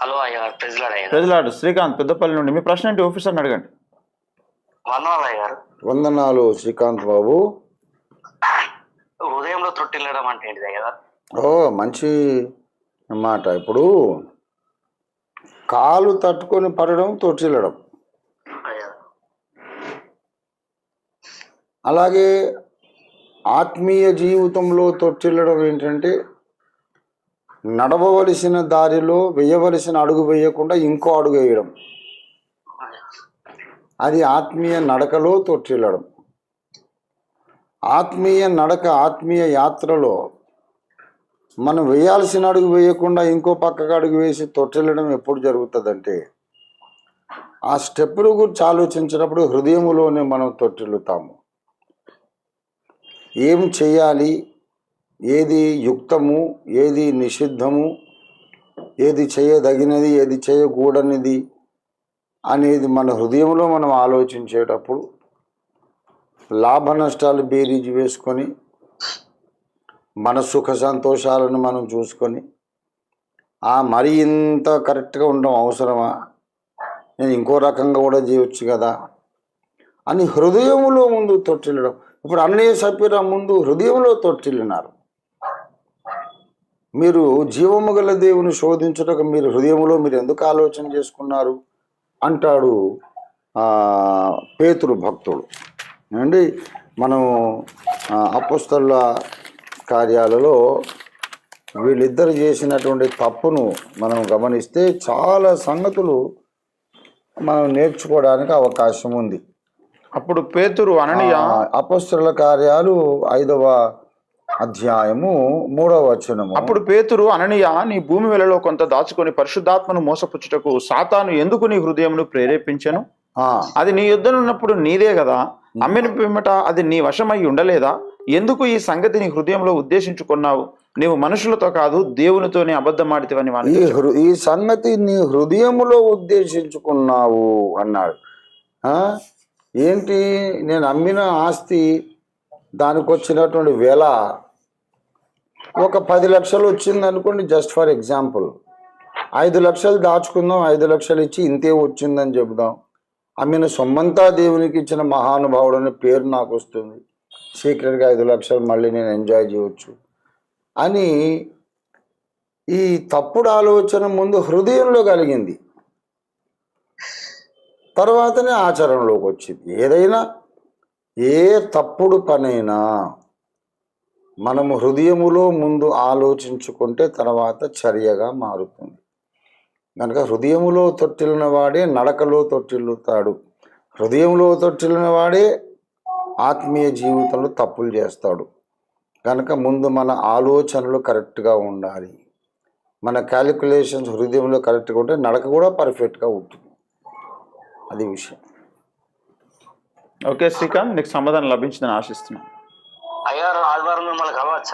Hello అయ్యా ప్రజలాడు శ్రీకాంత్ పెద్దపల్లి నుండి. మీ ప్రశ్న ఏంటి? ఆఫీసర్ని అడగండి. వందనాలు శ్రీకాంత్ బాబు. హృదయంలో తొట్టిల్లడం అంటే ఏంటిది ఓ మంచి మాట. ఇప్పుడు కాలు తట్టుకొని పడడం తొట్టిల్లడం. అలాగే ఆత్మీయ జీవితంలో తొట్టిల్లడం ఏంటంటే నడవవలసిన దారిలో వేయవలసిన అడుగు వేయకుండా ఇంకో అడుగు వేయడం. అది ఆత్మీయ నడకలో తొట్టిల్లడం. ఆత్మీయ నడక ఆత్మీయ యాత్రలో మనం వేయాల్సిన అడుగు వేయకుండా ఇంకో పక్కకు అడుగు వేసి తొట్టిల్లడం ఎప్పుడు జరుగుతుందంటే ఆ స్టెప్పుల గురించి ఆలోచించినప్పుడు హృదయములోనే మనం తొట్టిల్లుతాము. ఏం చేయాలి? ఏది యుక్తము ఏది నిషిద్ధము ఏది చేయదగినది ఏది చేయకూడనిది అనేది మన హృదయంలో మనం ఆలోచించేటప్పుడు లాభ నష్టాలు బేరీజు వేసుకొని మన సుఖ సంతోషాలను మనం చూసుకొని ఆ మరి ఇంత కరెక్ట్గా ఉండడం అవసరమా? నేను ఇంకో రకంగా కూడా చేయొచ్చు కదా? అని హృదయంలో ముందు తొట్టిల్లడం. ఇప్పుడు అన్నయ్య సభ్యుల ముందు హృదయంలో తొట్టిల్లినారు. మీరు జీవము గల దేవుని శోధించుటకు మీరు హృదయంలో మీరు ఎందుకు ఆలోచన చేసుకున్నారు? అంటాడు పేతురు భక్తుడు. అండి మనం అపుస్తల కార్యాలలో వీళ్ళిద్దరు చేసినటువంటి తప్పును మనం గమనిస్తే చాలా సంగతులు మనం నేర్చుకోవడానికి అవకాశం ఉంది. అప్పుడు పేతురు అననీయ ఆ, అపొస్తలుల కార్యాలు ఐదవ అధ్యాయము మూడవ వచనము. అప్పుడు పేతురు అననీయ నీ భూమి వెలలో కొంత దాచుకొని పరిశుద్ధాత్మను మోసపుచ్చుటకు సాతాను ఎందుకు నీ హృదయమును ప్రేరేపించను? అది నీ యుద్ధనున్నప్పుడు నీదే కదా? అమ్మిన పిమ్మట అది నీ వశమై ఉండలేదా? ఎందుకు ఈ సంగతి నీ హృదయంలో ఉద్దేశించుకున్నావు? నీవు మనుషులతో కాదు దేవునితోనే అబద్ధమాడితివని వాని ఈ సంగతి నీ హృదయములో ఉద్దేశించుకున్నావు అన్నాడు. ఆ, ఏంటి? నేను అమ్మిన ఆస్తి దానికి వచ్చినటువంటి వెల ఒక పది లక్షలు వచ్చింది అనుకోండి జస్ట్ ఫర్ ఎగ్జాంపుల్ ఐదు లక్షలు దాచుకుందాం ఐదు లక్షలు ఇచ్చి ఇంతే వచ్చిందని చెబుదాం. అమ్మిన సొమ్మంతా దేవునికి ఇచ్చిన మహానుభావుడు అనే పేరు నాకు వస్తుంది. సీక్రెట్గా ఐదు లక్షలు మళ్ళీ నేను ఎంజాయ్ చేయవచ్చు అని ఈ తప్పుడు ఆలోచన ముందు హృదయంలో కలిగింది. తర్వాతనే ఆచరణలోకి వచ్చింది. ఏదైనా ఏ తప్పుడు పనైనా మనము హృదయములో ముందు ఆలోచించుకుంటే తర్వాత చర్యగా మారుతుంది. కనుక హృదయములో తొట్టిల్లిన వాడే నడకలో తొట్టిల్లుతాడు. హృదయంలో తొట్టిల్లిన వాడే ఆత్మీయ జీవితంలో తప్పులు చేస్తాడు. కనుక ముందు మన ఆలోచనలు కరెక్ట్గా ఉండాలి. మన క్యాలిక్యులేషన్స్ హృదయంలో కరెక్ట్గా ఉంటే నడక కూడా పర్ఫెక్ట్గా ఉంటుంది. అది విషయం. ఓకే శ్రీకాంత్ నీకు సమాధానం లభించిందని ఆశిస్తున్నాను. అయ్యా ఆదివారం మిమ్మల్ని కలవచ్చా